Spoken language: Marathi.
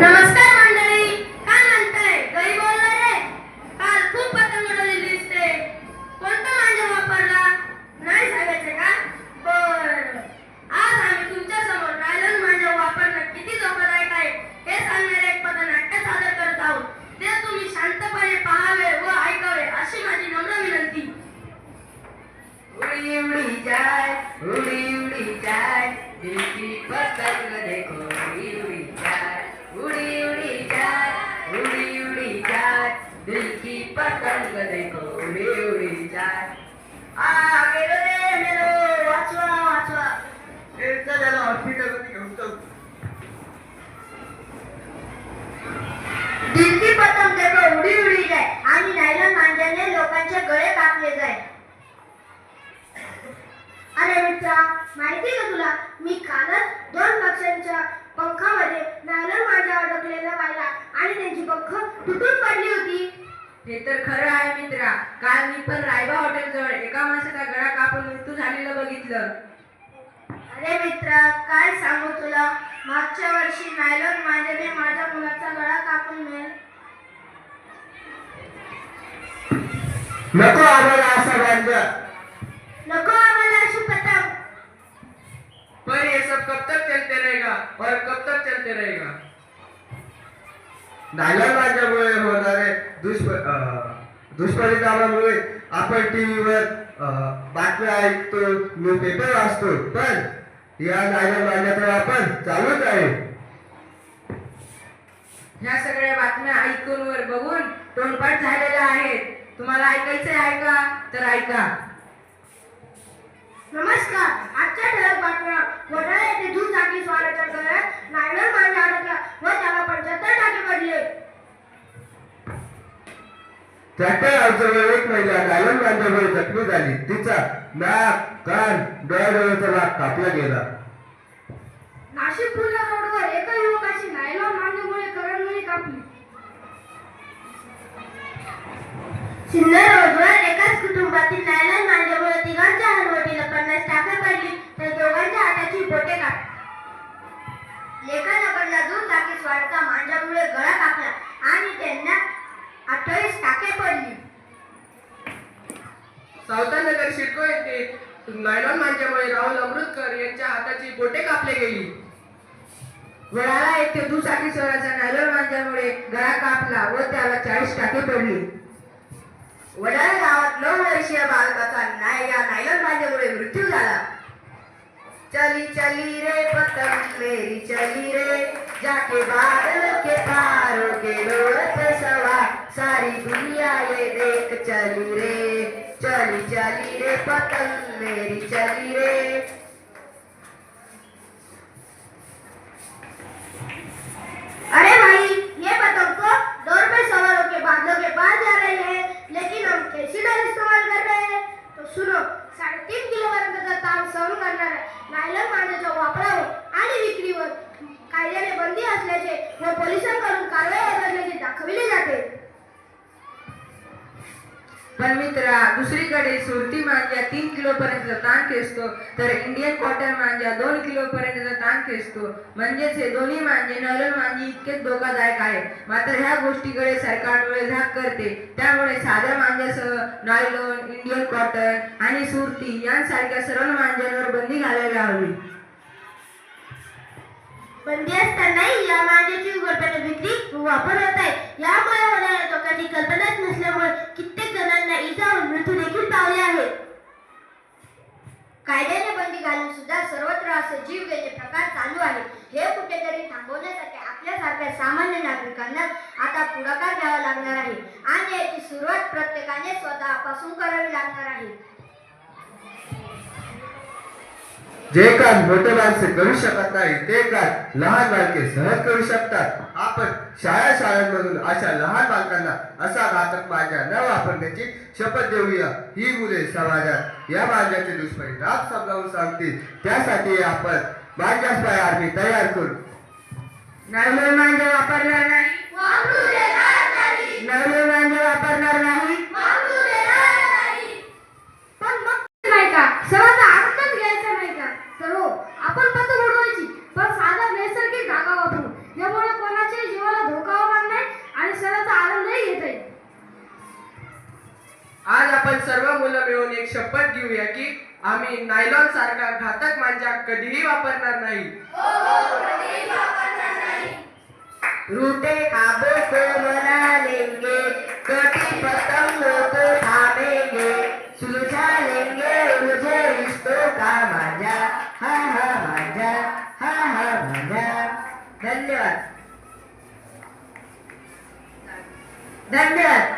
नमस्कार मंडळी काय म्हणताय गई बोलला रे काल खूप पतंग उडवलेली दिसते कोणता मांजा वापरला नाही सांगायचे का बर आज आम्ही तुमच्यासमोर नायलॉन मांजा वापरणं किती धोकादायक आहे हे सांगणारे एक पथनाट्य सादर करत आहोत ते तुम्ही शांतपणे पाहावे व ऐकावे अशी माझी नम्र विनंती उड़ी उड़ी जाए उड़ी उड़ी जाए दिल की पतंग देखो उड़ी उड़ी जाए उड़ी उड़ी जाए उड़ी उड़ी जाए दिल की पतंग देखो उड़ी उड़ी जाए आ गेलो रे मेलो वाचवा वाचवा एकदा त्याला हॉस्पिटलमध्ये घेऊन जाऊ दिलकी पतंग उडी उडी जाय आणि नायलॉन मांजाने लोकांचे गळे कापले जाय अरे मित्रा माहिती का तुला? मी कालच दोन पक्ष्यांच्या पंखामध्ये नायलॉन मांजा अडकलेला पाहिला आणि त्यांची पंख तुटून पडली होती. हे तर खरं आहे मित्रा. काल मी पण रायबा हॉटेल जवळ एका माणसाचा गळा कापून मृत्यू झालेलं बघितलं. अरे मित्रा काय सांगू तुला? मागच्या वर्षी नायलॉन मांजाने माझ्या मुलाचा गळा कापून मिळेल नको आम्हाला असा गांजा. नको आम्हाला अशी पतंग. पर ये सब कब तक चलते रहेगा? और कब तक चलते रहेगा? नायलॉन माझ्यामुळे होणारे दुष्प दुष्परिणामामुळे आपण टीव्हीवर बातम्या ऐकतो न्यूजपेपर वाचतो. पण या नायलॉन माझ्याचा वापर चालूच आहे. ह्या सगळ्या बातम्या ऐकून वर बघून तोंडपाठ झालेल्या आहेत तुम्हाला ऐकायचं आहे का? तर ऐका. नमस्कार. आजच्या ठळक बातम्या वडाळा येथे दूध टाकी स्वाराच्या गळ्यात नायलॉन मांजा अडकला व त्याला पंच्याहत्तर टाके पडले ट्रॅक्टर अडचणीवर एक महिला नायलॉन माझ्यामुळे जखमी झाली. तिचा नाक कान डोळ्याचा भाग कापला गेला. नाशिक पुणे रोडवर एका युवकाची नायलॉन मांजामुळे करंगळी कापली. सिन्नर रोडवर एकाच कुटुंबातील नायलॉन मांजामुळे तिघांच्या हलवटीला पन्नास टाके पडली तर दोघांच्या हाताची बोटे कापली. लेखानगरला दूध टाकी स्वारचा मांजामुळे गळा कापला आणि त्यांना अठ्ठावीस टाके पडली. सावतानगर शिडको येथे नायलॉन मांज्यामुळे राहुल अमृतकर यांच्या हाताची बोटे कापले गेली. वडाळा येथे दुचाकी स्वराचा नायलॉन मांजामुळे गळा कापला व त्याला चाळीस टाके पडली. वडाळा गावात नऊ वर्षीय बालकाचा नाय या नायलॉन मांजामुळे मृत्यू झाला. चली चली रे पतंग मेरी चली रे। जाके बादल के पारों के डोरत सवा। सारी दुनिया ये देख चली रे। चली चली रे पतंग मेरी चली रे अरे भाई ये पतंग को दो रुपए सवारों के बादलों के पास जा रहे हैं लेकिन हम कैसी डर इस्तेमाल कर रहे हैं तो सुनो साढ़े तीन किलो पर्यंतचा ताण सहन करणाऱ्या नायलॉन मांजाच्या वापरावर आणि विक्रीवर कायद्याने बंदी व पोलिसांकडून कारवाई होत दाखविले जाते. पण मित्रा दुसरीकडे सुरती मांजा तीन किलो पर्यंतचा ताण खेचतो तर इंडियन कॉटन मांजा दोन किलो पर्यंतचा ताण खेचतो. म्हणजेच हे दोन्ही मांजे नॉर्मल मांजे इतकेच धोकादायक आहे मात्र ह्या गोष्टीकडे सरकार डोळे झाक करते. त्यामुळे साध्या मांजासह नायलॉन इंडियन कॉटन आणि सुरती यांसारख्या सरळ मांजांवर बंदी घालायला हवी. बंदी असतानाही या मांजाची उघडपणे विक्री वापर होत आहे. यामुळे होणाऱ्या धोक्याची कल्पनाच नसल्यामुळे कित्येक जणांना इजा व मृत्यू देखील पावले आहेत. कायद्याने बंदी घालून सुद्धा सर्वत्र असे जीव घेणे प्रकार चालू आहे हे कुठेतरी थांबवण्यासाठी आपल्यासारख्या सामान्य नागरिकांना आता पुढाकार घ्यावा लागणार आहे. आणि याची सुरुवात प्रत्येकाने स्वतःपासून करावी लागणार आहे. जे काम मोठे माणसे करू शकत नाही ते काम लहान बालके सहज करू शकतात. आपण शाळा शाळांमधून अशा लहान बालकांना असा घातक माझ्या न वापरण्याची शपथ देऊया. ही मुले समाजात या माझ्याचे दुष्परिणाम समजावून सांगतील. त्यासाठी आपण माझ्या आर्मी तयार करू. मांजा वापरणार नाही. मांजा वापरणार नाही. पण मग नाही का? नाही का तर आपण पतंग उडवायची पण साधा नैसर्गिक धागा वापरून यामुळे कोणाच्याही जीवाला धोका होणार नाही आणि सणाचा आनंदही घेता येईल आज आपण सर्व मुलं मिळून एक शपथ घेऊया की आम्ही नायलॉन सारखा घातक मांजा कधीही वापरणार नाही. हो, हो, रूटे आबे को मना लेंगे कटी पतंग खा Dangdut. Dangdut.